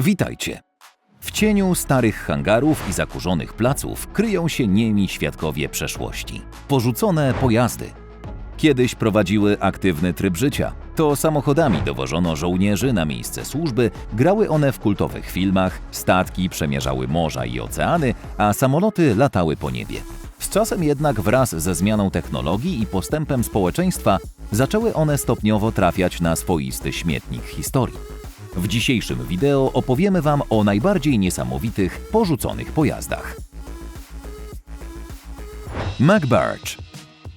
Witajcie. W cieniu starych hangarów i zakurzonych placów kryją się niemi świadkowie przeszłości. Porzucone pojazdy. Kiedyś prowadziły aktywny tryb życia. To samochodami dowożono żołnierzy na miejsce służby, grały one w kultowych filmach, statki przemierzały morza i oceany, a samoloty latały po niebie. Z czasem jednak wraz ze zmianą technologii i postępem społeczeństwa zaczęły one stopniowo trafiać na swoisty śmietnik historii. W dzisiejszym wideo opowiemy Wam o najbardziej niesamowitych, porzuconych pojazdach. MacBarge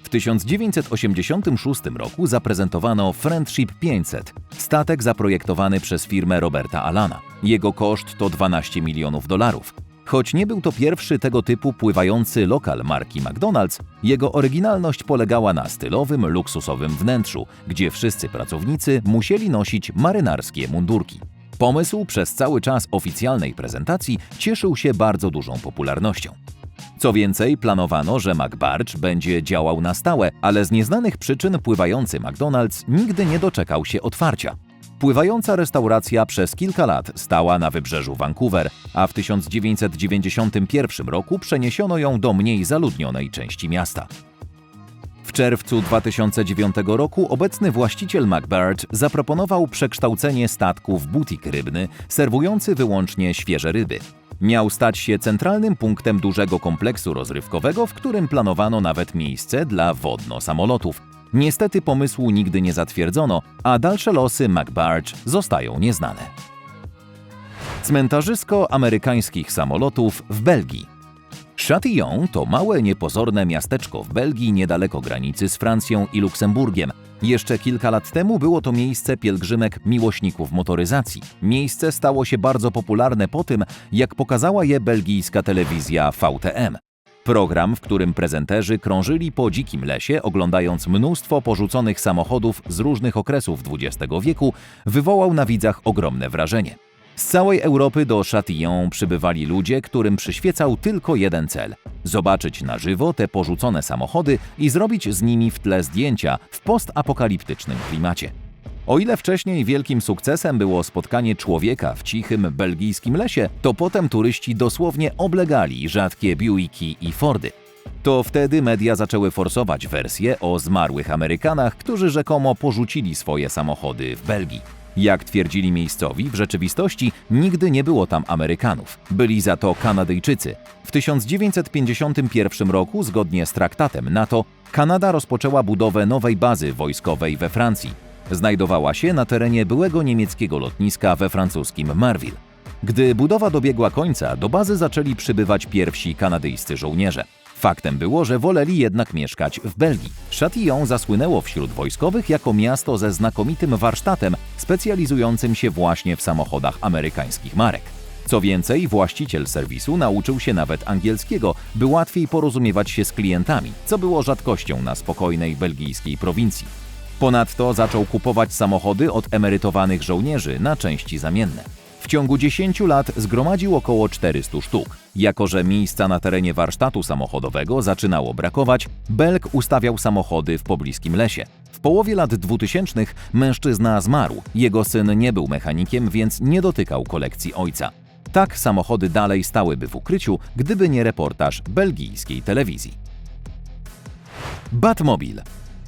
W 1986 roku zaprezentowano Friendship 500, statek zaprojektowany przez firmę Roberta Alana. Jego koszt to 12 milionów dolarów. Choć nie był to pierwszy tego typu pływający lokal marki McDonald's, jego oryginalność polegała na stylowym, luksusowym wnętrzu, gdzie wszyscy pracownicy musieli nosić marynarskie mundurki. Pomysł przez cały czas oficjalnej prezentacji cieszył się bardzo dużą popularnością. Co więcej, planowano, że McBarge będzie działał na stałe, ale z nieznanych przyczyn pływający McDonald's nigdy nie doczekał się otwarcia. Pływająca restauracja przez kilka lat stała na wybrzeżu Vancouver, a w 1991 roku przeniesiono ją do mniej zaludnionej części miasta. W czerwcu 2009 roku obecny właściciel McBird zaproponował przekształcenie statku w butik rybny, serwujący wyłącznie świeże ryby. Miał stać się centralnym punktem dużego kompleksu rozrywkowego, w którym planowano nawet miejsce dla wodno-samolotów. Niestety pomysłu nigdy nie zatwierdzono, a dalsze losy McBarge zostają nieznane. Cmentarzysko amerykańskich samolotów w Belgii. Châtillon to małe, niepozorne miasteczko w Belgii niedaleko granicy z Francją i Luksemburgiem. Jeszcze kilka lat temu było to miejsce pielgrzymek miłośników motoryzacji. Miejsce stało się bardzo popularne po tym, jak pokazała je belgijska telewizja VTM. Program, w którym prezenterzy krążyli po dzikim lesie, oglądając mnóstwo porzuconych samochodów z różnych okresów XX wieku, wywołał na widzach ogromne wrażenie. Z całej Europy do Châtillon przybywali ludzie, którym przyświecał tylko jeden cel zobaczyć na żywo te porzucone samochody i zrobić z nimi w tle zdjęcia w postapokaliptycznym klimacie. O ile wcześniej wielkim sukcesem było spotkanie człowieka w cichym belgijskim lesie, to potem turyści dosłownie oblegali rzadkie Buicki i Fordy. To wtedy media zaczęły forsować wersję o zmarłych Amerykanach, którzy rzekomo porzucili swoje samochody w Belgii. Jak twierdzili miejscowi, w rzeczywistości nigdy nie było tam Amerykanów. Byli za to Kanadyjczycy. W 1951 roku, zgodnie z traktatem NATO, Kanada rozpoczęła budowę nowej bazy wojskowej we Francji. Znajdowała się na terenie byłego niemieckiego lotniska we francuskim Marville. Gdy budowa dobiegła końca, do bazy zaczęli przybywać pierwsi kanadyjscy żołnierze. Faktem było, że woleli jednak mieszkać w Belgii. Châtillon zasłynęło wśród wojskowych jako miasto ze znakomitym warsztatem specjalizującym się właśnie w samochodach amerykańskich marek. Co więcej, właściciel serwisu nauczył się nawet angielskiego, by łatwiej porozumiewać się z klientami, co było rzadkością na spokojnej belgijskiej prowincji. Ponadto zaczął kupować samochody od emerytowanych żołnierzy na części zamienne. W ciągu 10 lat zgromadził około 400 sztuk. Jako, że miejsca na terenie warsztatu samochodowego zaczynało brakować, Belk ustawiał samochody w pobliskim lesie. W połowie lat 2000 mężczyzna zmarł. Jego syn nie był mechanikiem, więc nie dotykał kolekcji ojca. Tak samochody dalej stałyby w ukryciu, gdyby nie reportaż belgijskiej telewizji. Batmobil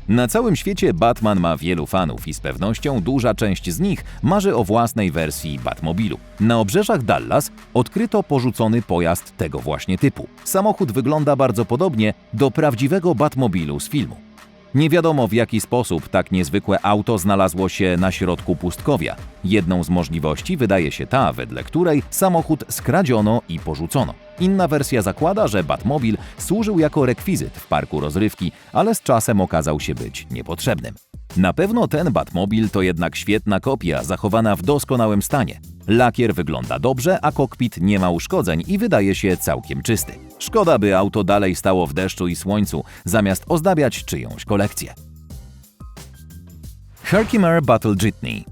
na całym świecie Batman ma wielu fanów i z pewnością duża część z nich marzy o własnej wersji Batmobilu. Na obrzeżach Dallas odkryto porzucony pojazd tego właśnie typu. Samochód wygląda bardzo podobnie do prawdziwego Batmobilu z filmu. Nie wiadomo w jaki sposób tak niezwykłe auto znalazło się na środku pustkowia. Jedną z możliwości wydaje się ta, wedle której samochód skradziono i porzucono. Inna wersja zakłada, że Batmobil służył jako rekwizyt w parku rozrywki, ale z czasem okazał się być niepotrzebnym. Na pewno ten Batmobil to jednak świetna kopia, zachowana w doskonałym stanie. Lakier wygląda dobrze, a kokpit nie ma uszkodzeń i wydaje się całkiem czysty. Szkoda, by auto dalej stało w deszczu i słońcu, zamiast ozdabiać czyjąś kolekcję. Herkimer Battle Jitney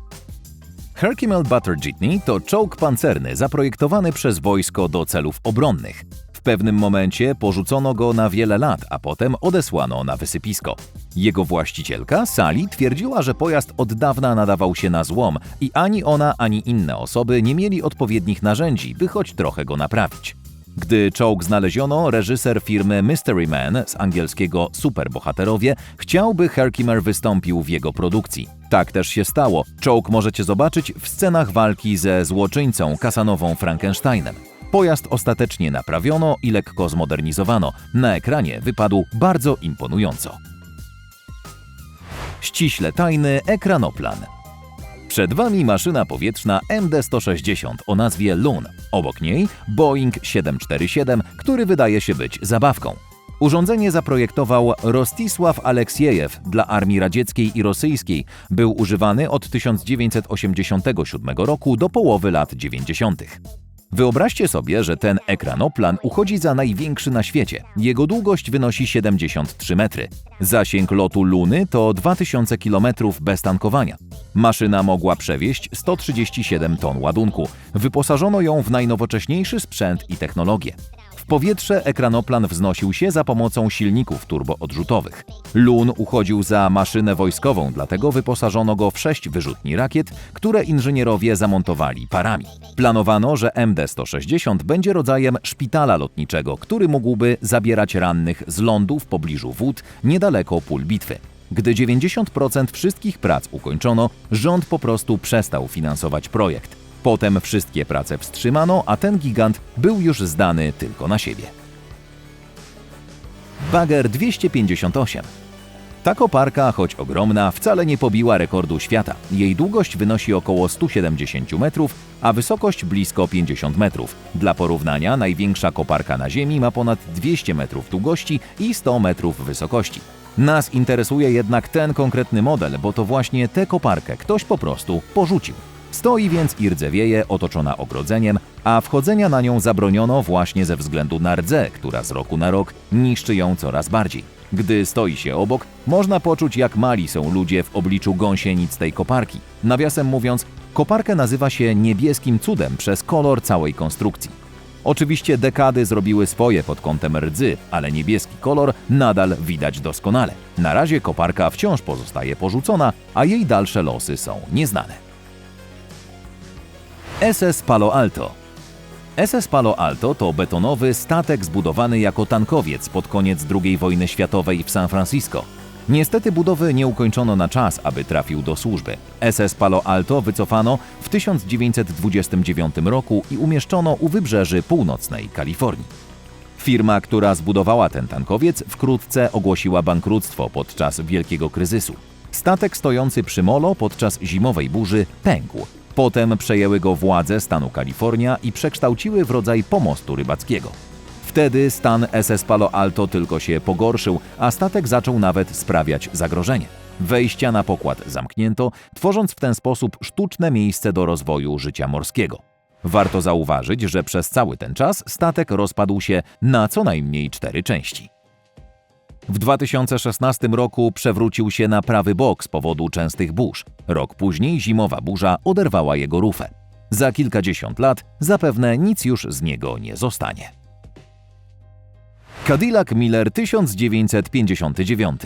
Herkimer Battle Jitney to czołg pancerny zaprojektowany przez wojsko do celów obronnych. W pewnym momencie porzucono go na wiele lat, a potem odesłano na wysypisko. Jego właścicielka, Sally, twierdziła, że pojazd od dawna nadawał się na złom i ani ona, ani inne osoby nie mieli odpowiednich narzędzi, by choć trochę go naprawić. Gdy czołg znaleziono, reżyser firmy Mystery Man z angielskiego Superbohaterowie chciał, by Herkimer wystąpił w jego produkcji. Tak też się stało. Czołg możecie zobaczyć w scenach walki ze złoczyńcą Kasanową Frankensteinem. Pojazd ostatecznie naprawiono i lekko zmodernizowano. Na ekranie wypadł bardzo imponująco. Ściśle tajny ekranoplan. Przed Wami maszyna powietrzna MD-160 o nazwie Loon. Obok niej Boeing 747, który wydaje się być zabawką. Urządzenie zaprojektował Rostisław Aleksiejew dla armii radzieckiej i rosyjskiej. Był używany od 1987 roku do połowy lat 90. Wyobraźcie sobie, że ten ekranoplan uchodzi za największy na świecie. Jego długość wynosi 73 metry. Zasięg lotu Luny to 2000 km bez tankowania. Maszyna mogła przewieźć 137 ton ładunku. Wyposażono ją w najnowocześniejszy sprzęt i technologię. Powietrze ekranoplan wznosił się za pomocą silników turboodrzutowych. Lun uchodził za maszynę wojskową, dlatego wyposażono go w sześć wyrzutni rakiet, które inżynierowie zamontowali parami. Planowano, że MD-160 będzie rodzajem szpitala lotniczego, który mógłby zabierać rannych z lądu w pobliżu wód niedaleko pól bitwy. Gdy 90% wszystkich prac ukończono, rząd po prostu przestał finansować projekt. Potem wszystkie prace wstrzymano, a ten gigant był już zdany tylko na siebie. Bagger 258 ta koparka, choć ogromna, wcale nie pobiła rekordu świata. Jej długość wynosi około 170 metrów, a wysokość blisko 50 metrów. Dla porównania, największa koparka na Ziemi ma ponad 200 metrów długości i 100 metrów wysokości. Nas interesuje jednak ten konkretny model, bo to właśnie tę koparkę ktoś po prostu porzucił. Stoi więc i rdzewieje, otoczona ogrodzeniem, a wchodzenia na nią zabroniono właśnie ze względu na rdzę, która z roku na rok niszczy ją coraz bardziej. Gdy stoi się obok, można poczuć, jak mali są ludzie w obliczu gąsienic tej koparki. Nawiasem mówiąc, koparkę nazywa się niebieskim cudem przez kolor całej konstrukcji. Oczywiście dekady zrobiły swoje pod kątem rdzy, ale niebieski kolor nadal widać doskonale. Na razie koparka wciąż pozostaje porzucona, a jej dalsze losy są nieznane. SS Palo Alto SS Palo Alto to betonowy statek zbudowany jako tankowiec pod koniec II wojny światowej w San Francisco. Niestety budowy nie ukończono na czas, aby trafił do służby. SS Palo Alto wycofano w 1929 roku i umieszczono u wybrzeży północnej Kalifornii. Firma, która zbudowała ten tankowiec, wkrótce ogłosiła bankructwo podczas wielkiego kryzysu. Statek stojący przy molo podczas zimowej burzy pękł. Potem przejęły go władze stanu Kalifornia i przekształciły w rodzaj pomostu rybackiego. Wtedy stan SS Palo Alto tylko się pogorszył, a statek zaczął nawet sprawiać zagrożenie. Wejścia na pokład zamknięto, tworząc w ten sposób sztuczne miejsce do rozwoju życia morskiego. Warto zauważyć, że przez cały ten czas statek rozpadł się na co najmniej cztery części. W 2016 roku przewrócił się na prawy bok z powodu częstych burz. Rok później zimowa burza oderwała jego rufę. Za kilkadziesiąt lat zapewne nic już z niego nie zostanie. Cadillac Miller 1959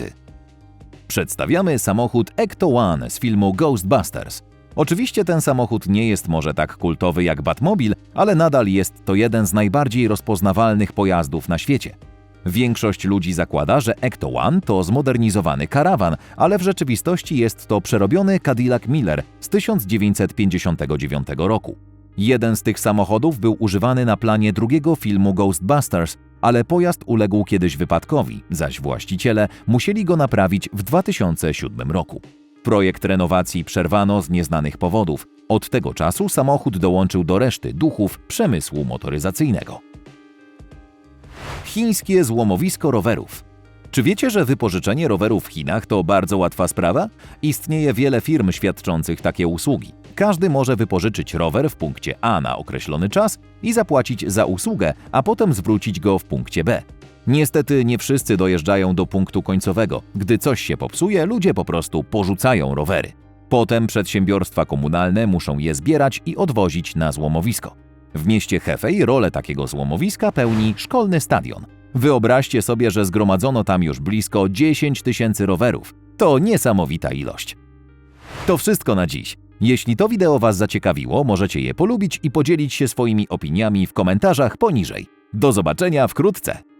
Przedstawiamy samochód Ecto One z filmu Ghostbusters. Oczywiście ten samochód nie jest może tak kultowy jak Batmobil, ale nadal jest to jeden z najbardziej rozpoznawalnych pojazdów na świecie. Większość ludzi zakłada, że Ecto One to zmodernizowany karawan, ale w rzeczywistości jest to przerobiony Cadillac Miller z 1959 roku. Jeden z tych samochodów był używany na planie drugiego filmu Ghostbusters, ale pojazd uległ kiedyś wypadkowi, zaś właściciele musieli go naprawić w 2007 roku. Projekt renowacji przerwano z nieznanych powodów. Od tego czasu samochód dołączył do reszty duchów przemysłu motoryzacyjnego. Chińskie złomowisko rowerów. Czy wiecie, że wypożyczenie rowerów w Chinach to bardzo łatwa sprawa? Istnieje wiele firm świadczących takie usługi. Każdy może wypożyczyć rower w punkcie A na określony czas i zapłacić za usługę, a potem zwrócić go w punkcie B. Niestety nie wszyscy dojeżdżają do punktu końcowego. Gdy coś się popsuje, ludzie po prostu porzucają rowery. Potem przedsiębiorstwa komunalne muszą je zbierać i odwozić na złomowisko. W mieście Hefei rolę takiego złomowiska pełni szkolny stadion. Wyobraźcie sobie, że zgromadzono tam już blisko 10 tysięcy rowerów. To niesamowita ilość. To wszystko na dziś. Jeśli to wideo Was zaciekawiło, możecie je polubić i podzielić się swoimi opiniami w komentarzach poniżej. Do zobaczenia wkrótce!